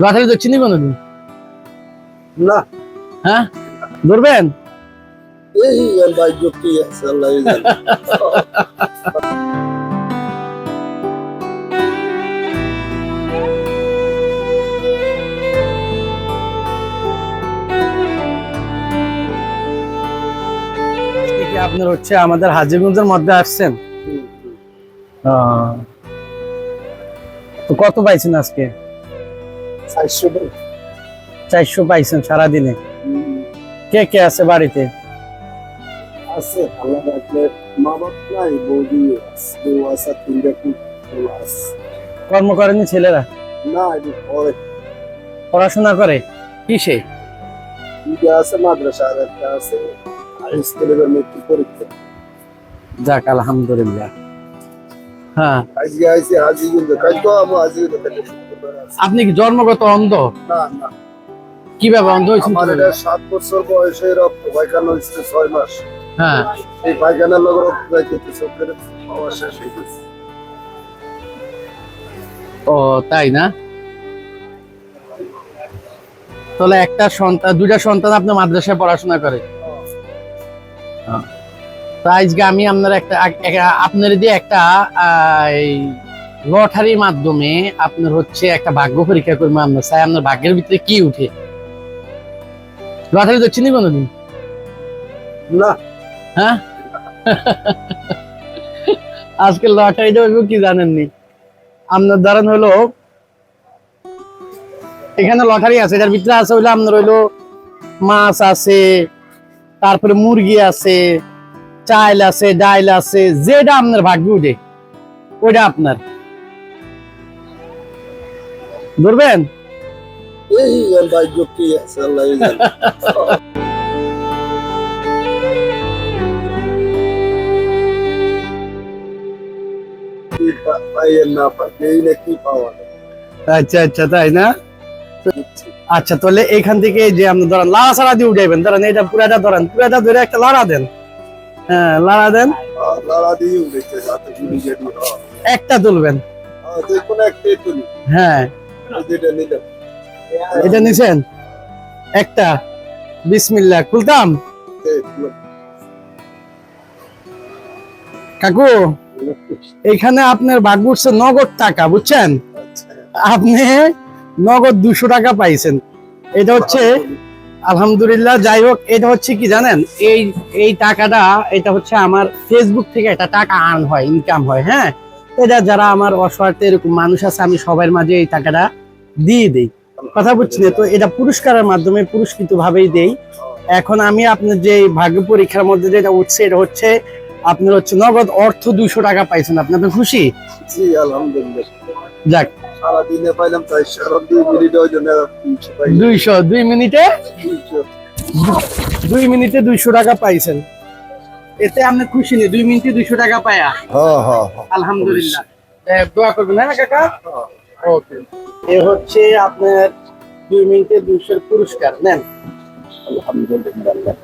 Lottery দেখছিনি কোনোদিন না। হ্যাঁ? ধরবেন? এই ভাগ্য কি আছে আল্লাহ আপনার হচ্ছে আমাদের হাজিগঞ্জের মধ্যে আসছেন। তো কত পাইছেন আজকে? চারশো চারশো পাইছেন সারাদিনে? কে কে আছে বাড়িতে? আছে আল্লাহ রাখলে মা বাপ নাই বৌদি বউ আছে তিনটা কর্ম করেনি ছেলেরা? না পড়াশোনা করে? কিসে? দুইটা আছে মাদ্রাসা আর একটা আছে হাই স্কুলের মেট্রিক পরীক্ষা। যাক আলহামদুলিল্লাহ। হ্যাঁ। আজকে আমি আপনি কি জন্মগত অন্ধ? না না। কীভাবে অন্ধ হয়েছেন? সাত বছর বয়সে রক্ত পায়খানা হয়েছে ছয় মাস। হ্যাঁ। এই পায়খানার লোক রক্ত যাইতে চোখের পাওয়া শেষ হয়ে গেছে। ও তাই না? তাহলে একটা সন্তান দুইটা সন্তান আপনার মাদ্রাসায় পড়াশোনা করে। তো আজকে আমি আপনার একটা আপনার দিয়ে একটা লটারির মাধ্যমে আপনার হচ্ছে একটা ভাগ্য পরীক্ষা করব আপনার চাই আপনার ভাগ্যের ভিতরে কি উঠে? লটারি দেখছেন কোনোদিন? না। হ্যাঁ? আজকে লটারিটা হইব কি জানেননি আপনার ধরেন হলো এখানে লটারি আছে এটার ভিতরে আছে হইল আপনার হইল মাছ আছে তারপরে মুরগি আছে চাইল আছে, ডাইল আছে, যেটা আপনার ভাগ্য উঠে, ওইটা আপনার। ধরবেন? আচ্ছা আচ্ছা তাই না? আচ্ছা তাহলে এখান থেকে যে আপনি ধরেন লাড়া ছাড়া দিয়ে উঠাইবেন, ধরেন এটা পুরাটা ধরেন, পুরাটা ধরে একটা লাড়া দেন। হ্যাঁ লাড়া দেন। একটা তুলবেন। হ্যাঁ নিলাম এটা নিছেন? একটা। বিসমিল্লাহ। খুলতাম? কাকু এখানে আপনার উঠছে নগদ টাকা বুঝছেন? আচ্ছা, আপনি নগদ দুশো টাকা পাইছেন। এটা হচ্ছে আলহামদুলিল্লাহ যাই হোক এটা হচ্ছে কি জানেন এই এই টাকাটা এটা হচ্ছে আমার ফেসবুক থেকে একটা টাকা আর্ন হয় ইনকাম হয় হ্যাঁ? এটা যারা আমার অসহায় এরকম মানুষ আছে আমি সবার মাঝে এই টাকাটা দিয়ে দেই। কথা বুঝছি না তো এটা পুরস্কারের মাধ্যমে পুরস্কৃত ভাবেই দেই। এখন আমি আপনার যে ভাগ্য পরীক্ষার মধ্যে যেটা উঠছে এটা হচ্ছে আপনার হচ্ছে নগদ অর্থ দুইশো টাকা পাইছেন। আপনি আপনি খুশি? জি আলহামদুলিল্লাহ। যাক সারাদিনে পাইলাম তাই সারা দুই মিনিট ওই জন্য দুইশো দুই মিনিটে? দুইশো। দুই মিনিটে দুইশো টাকা পাইছেন। এতে আপনি খুশি নেই দুই মিনিটে দুইশো টাকা পায়া। আলহামদুলিল্লাহ। দোয়া করবেন হ্যাঁ কাকা? ওকে। এ হচ্ছে আপনার দুই মিনিটে দুইশোর পুরস্কার নেন। আলহামদুলিল্লাহ।